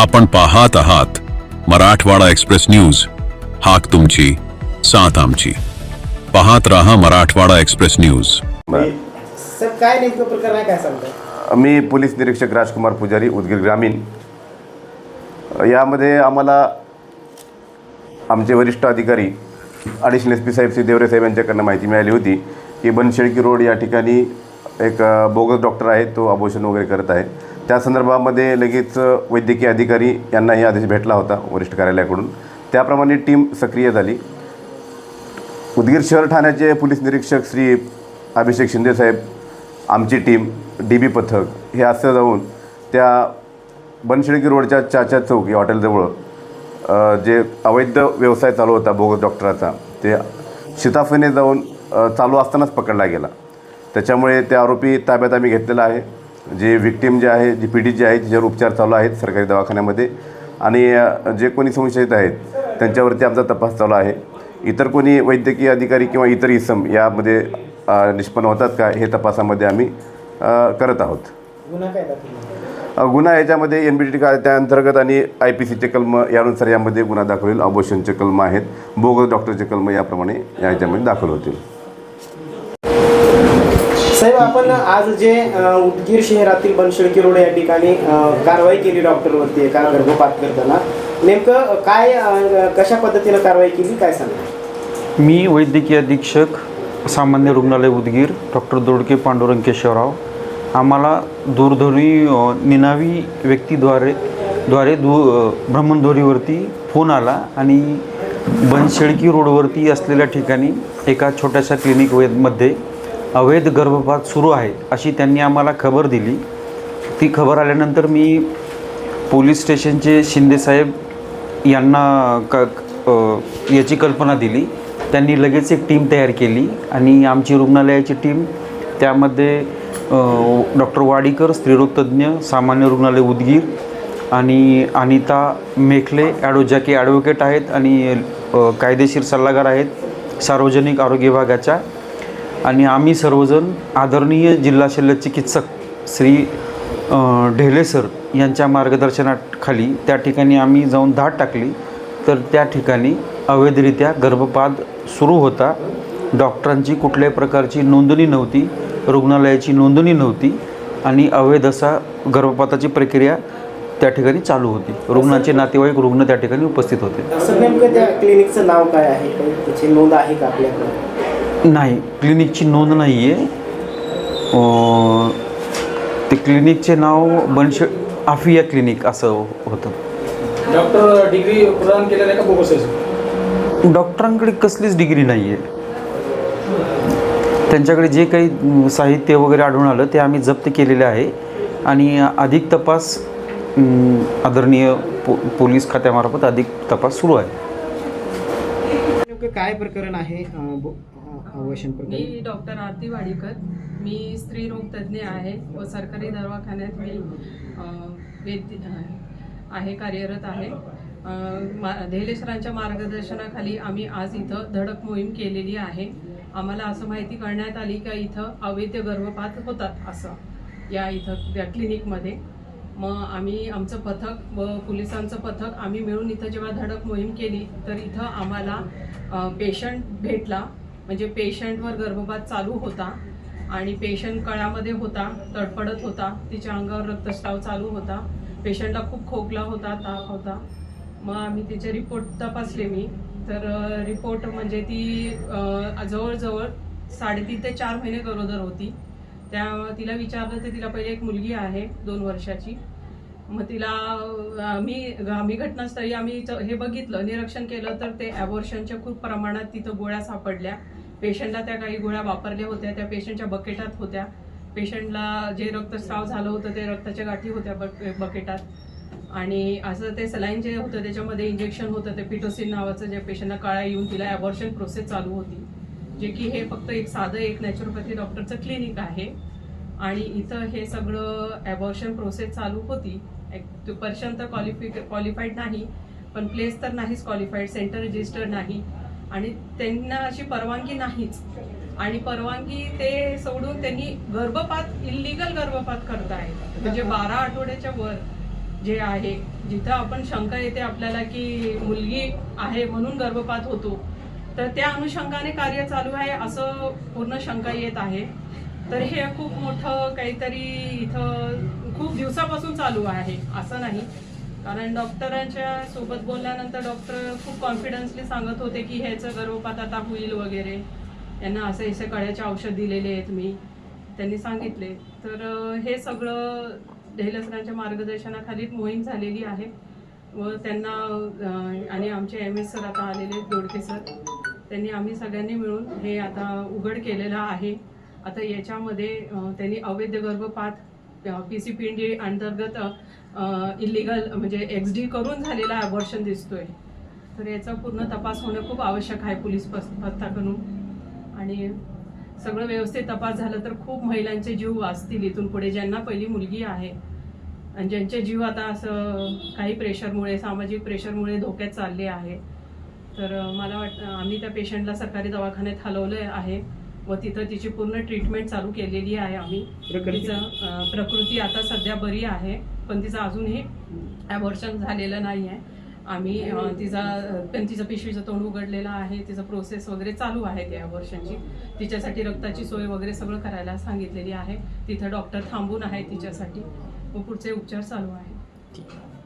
आपण पाहत आहात मराठवाडा एक्सप्रेस न्यूज. हाक तुमची साथ आमची. पाहत रहा मराठवाडा एक्सप्रेस न्यूज. सर काय नेमकं प्रकरण आहे काय मी पोलीस निरीक्षक राजकुमार पुजारी उदगीर ग्रामीण. यामध्ये आम्हाला आमचे वरिष्ठ अधिकारी ॲडिशनल एस पी साहेब श्री देवरे साहेब यांच्याकडनं माहिती मिळाली होती की बनशेळकी रोड या ठिकाणी एक अ, बोगस डॉक्टर आहे तो अबोशन वगैरे करत आहे. त्या संदर्भामध्ये लगेच वैद्यकीय अधिकारी यांनाही आदेश भेटला होता वरिष्ठ कार्यालयाकडून. त्याप्रमाणे टीम सक्रिय झाली. उदगीर शहर ठाण्याचे पोलीस निरीक्षक श्री अभिषेक शिंदेसाहेब आमची टीम डी बी पथक हे असं जाऊन त्या बनशिडकी रोडच्या चाचा चौक या हॉटेलजवळ जे अवैध व्यवसाय चालू होता बोगस डॉक्टराचा ते शिताफीने जाऊन चालू असतानाच पकडला गेला. त्याच्यामुळे त्या आरोपी ताब्यात आम्ही घेतलेला आहे. जे विक्टीम जे आहे जी पीडित जे आहे तिच्यावर उपचार चालू आहेत सरकारी दवाखान्यामध्ये आणि जे कोणी संशयित आहेत त्यांच्यावरती आमचा तपास चालू आहे. इतर कोणी वैद्यकीय अधिकारी किंवा इतर इसम यामध्ये निष्पन्न होतात का हे तपासामध्ये आम्ही करत आहोत. गुन्हा काय दाखल आहे? अ, गुन्हा याच्यामध्ये एन बी टी कायद्या अंतर्गत आणि आय पी सीचे कलम यानुसार यामध्ये गुन्हा दाखल होईल. अबोशनचे कलम आहेत. बोगस डॉक्टरचे कलम याप्रमाणे याच्यामध्ये दाखल होतील. साहेब आपण आज जे उदगीर शहरातील बनशेळकी रोड या ठिकाणी कारवाई केली डॉक्टरवरती एका गर्भपात करताना. नेमकं काय कशा पद्धतीनं कारवाई केली काय सांगा मी वैद्यकीय अधीक्षक सामान्य रुग्णालय उदगीर डॉक्टर दोडके पांडुरंग केशवराव आम्हाला दूरध्वनी निनावी व्यक्तीद्वारे द्वारे दू भ्रमणध्वनीवरती फोन आला आणि बनशेळकी रोडवरती असलेल्या ठिकाणी एका छोट्याशा क्लिनिकमध्ये अवैध गर्भपात सुरू आहे अशी त्यांनी आम्हाला खबर दिली. ती खबर आल्यानंतर मी पोलीस स्टेशनचे शिंदेसाहेब यांना क याची कल्पना दिली. त्यांनी लगेच एक टीम तयार केली आणि आमची रुग्णालयाची टीम त्यामध्ये डॉक्टर वाडीकर स्त्रीरोगतज्ञ सामान्य रुग्णालय उदगीर आणि अनिता मेखले ॲडो ज्या की ॲडव्होकेट आहेत आणि कायदेशीर सल्लागार आहेत सार्वजनिक आरोग्य विभागाच्या. आणि आम्ही सर्वजण आदरणीय जिल्हा शल्य चिकित्सक श्री ढेले सर यांच्या मार्गदर्शनाखाली त्या ठिकाणी आम्ही जाऊन धाड टाकली. तर त्या ठिकाणी अवैधरित्या गर्भपात सुरू होता. डॉक्टरांची कुठल्याही प्रकारची नोंदणी नव्हती. रुग्णालयाची नोंदणी नव्हती. आणि अवैध असा गर्भपाताची प्रक्रिया त्या ठिकाणी चालू होती. रुग्णाचे नातेवाईक रुग्ण त्या ठिकाणी उपस्थित होते. नेमकं त्या क्लिनिकचं नाव काय आहे? त्याची नोंद आहे का आपल्याकडे? नाही क्लिनिकची नोंद नाही आहे ते क्लिनिकचे नाव बनशे आफिया क्लिनिक असं होतं. डॉक्टर डिग्री प्रदान केलेलं आहे का बोगस डॉक्टरांकडे कसलीच डिग्री नाही आहे त्यांच्याकडे जे काही साहित्य वगैरे आढळून आलं ते आम्ही जप्त केलेले आहे. आणि अधिक तपास आदरणीय पो पोलीस खात्यामार्फत अधिक तपास सुरू आहे. काय प्रकरण आहे? मी डॉक्टर आरती वाडीकर. मी स्त्रीरोग तज्ज्ञ आहे व सरकारी दवाखान्यात मी आहे कार्यरत आहे. मा धेलेसरांच्या मार्गदर्शनाखाली आम्ही आज इथं धडक मोहीम केलेली आहे. आम्हाला असं माहिती करण्यात आली का इथं अवैध गर्भपात होतात असं या इथं त्या क्लिनिकमध्ये. मग आम्ही आमचं पथक व पोलिसांचं पथक आम्ही मिळून इथं जेव्हा धडक मोहीम केली तर इथं आम्हाला पेशंट भेटला. म्हणजे पेशंटवर गर्भपात चालू होता आणि पेशंट कळामध्ये होता तडफडत होता तिच्या अंगावर रक्तस्राव चालू होता पेशंटला खूप खोकला होता ताप होता. मग आम्ही तिचे रिपोर्ट तपासले मी. तर रिपोर्ट म्हणजे ती जवळजवळ साडेतीन ते चार महिने गरोदर होती. त्या तिला विचारलं तर तिला पहिले एक मुलगी आहे दोन वर्षाची. मग तिला मी आम्ही घटनास्थळी आम्ही हे बघितलं निरीक्षण केलं तर ते ॲबॉर्शनच्या खूप प्रमाणात तिथं गोळ्या सापडल्या. पेशंटला त्या काही गोळ्या वापरल्या होत्या त्या पेशंटच्या बकेटात होत्या. पेशंटला जे रक्तस्राव झालं होतं ते रक्ताच्या गाठी होत्या बकेटात आणि असं ते सलाईन जे होतं त्याच्यामध्ये इंजेक्शन होतं ते पिटोसिन नावाचं जे पेशंटला काळा येऊन तिला ॲबॉर्शन प्रोसेस चालू होती. जे की हे फक्त एक साधं एक नॅचरोपॅथी डॉक्टरचं क्लिनिक आहे. आणि इथं हे सगळं ॲबॉर्शन प्रोसेस चालू होती. पर्शन तर क्वालिफिक क्वालिफाईड नाही पण प्लेस तर नाहीच क्वालिफाईड सेंटर रजिस्टर नाही. आणि त्यांना अशी परवानगी नाहीच. आणि परवानगी ते सोडून त्यांनी गर्भपात इलिगल गर्भपात करतायत म्हणजे बारा आठवड्याच्या वर जे आहे जिथं आपण शंका येते आपल्याला की मुलगी आहे म्हणून गर्भपात होतो तर त्या अनुषंगाने कार्य चालू आहे असं पूर्ण शंका येत आहे. तर हे खूप मोठं काहीतरी इथं खूप दिवसापासून चालू आहे असं नाही. कारण डॉक्टरांच्या सोबत बोलल्यानंतर डॉक्टर खूप कॉन्फिडन्सली सांगत होते की ह्याचं गर्भपात आता होईल वगैरे. यांना असे असे कळ्याचे औषध दिलेले आहेत मी. त्यांनी सांगितले. तर हे सगळं ढेलसरांच्या मार्गदर्शनाखाली मोहीम झालेली आहे. व त्यांना आणि आमचे एम एस सर आता आलेले आहेत दोडके सर त्यांनी आम्ही सगळ्यांनी मिळून हे आता उघड केलेलं आहे. आता याच्यामध्ये त्यांनी अवैध गर्भपात पी सी पी डी अंतर्गत इलिगल म्हणजे एक्स डी करून झालेला अबॉर्शन दिसतोय. तर याचा पूर्ण तपास होणं खूप आवश्यक आहे पोलीस पथकाकडून. आणि सगळं व्यवस्थित तपास झालं तर खूप महिलांचे जीव वाचतील इथून पुढे ज्यांना पहिली मुलगी आहे. आणि ज्यांचे जीव आता असं काही प्रेशरमुळे सामाजिक प्रेशरमुळे धोक्यात चालले आहे. तर मला वाटतं आम्ही त्या पेशंटला सरकारी दवाखान्यात हलवलं आहे. व तिथं तिची पूर्ण ट्रीटमेंट चालू केलेली आहे आम्ही? तिचं प्रकृती आता सध्या बरी आहे पण तिचं अजूनही ॲबॉर्शन झालेलं नाही आहे आम्ही तिचा पण तिचं पिशवीचं तोंड उघडलेलं आहे तिचं प्रोसेस वगैरे चालू आहे त्या ॲबॉर्शनची तिच्यासाठी रक्ताची सोय वगैरे सगळं करायला सांगितलेली आहे. तिथं डॉक्टर थांबून आहे तिच्यासाठी. व पुढचे उपचार चालू आहे.